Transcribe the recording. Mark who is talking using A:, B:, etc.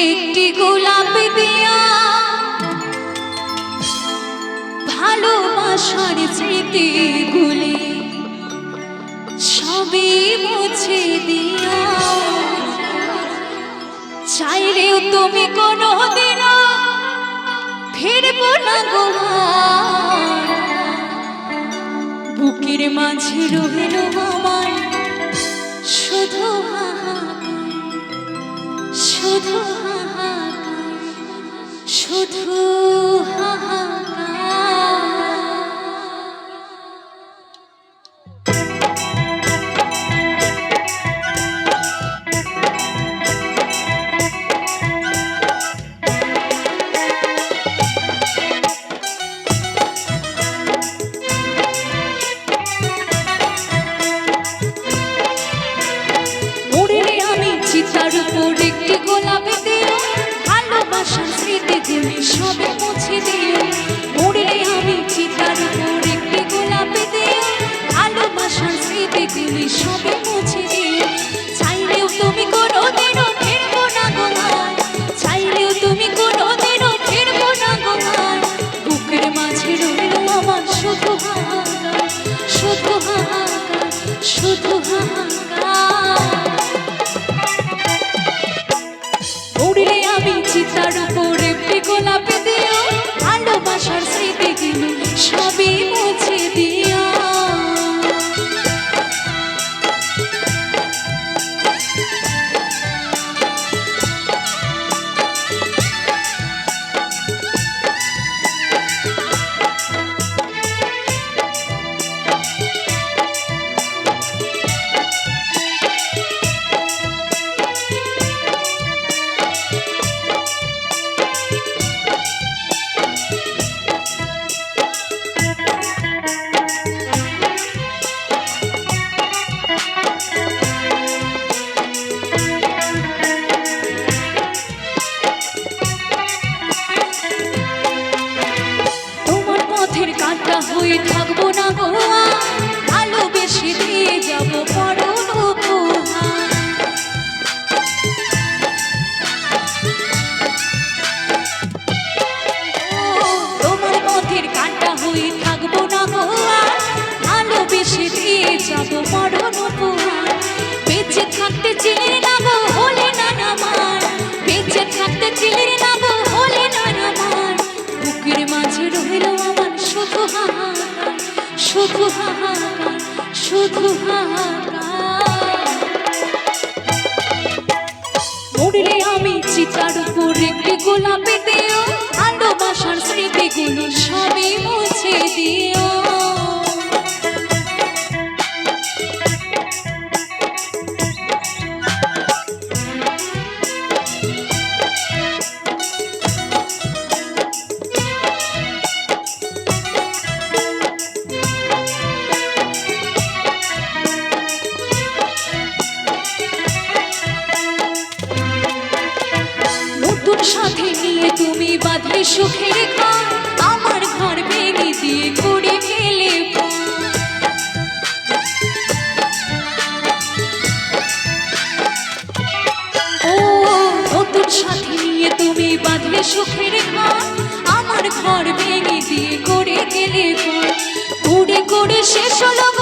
A: একটি গোলাপ দিয়া ভালোবাসার স্মৃতি গুলি সবই মুছে দিয়া। চাইলেও তুমি কোনো দিন ফিরবো না গোহার বুকের মাঝে রহিল আমার শুধু আমি চিতার উপর একটি গোলাপি দিও ভালোবাসার স্মৃতিগুলি সবে মুছে দিও উড়িলে আমি চিতার উপর একটি গোলাপি দিও ভালোবাসার স্মৃতিগুলি সবে শুধু আমি চিতার উপর একটি গোলাপে দেও ভালোবাসার স্মৃতিগুলো সবই সুখের ঘর, আমার ঘর ভেঙে দিয়ে করে ফেলে ও নতুন সাথে নিয়ে তুমি বাঁধলে সুখের ঘর, আমার ঘর ভেঙে দিয়ে করে গেলে উড়ে করে শেষ হলো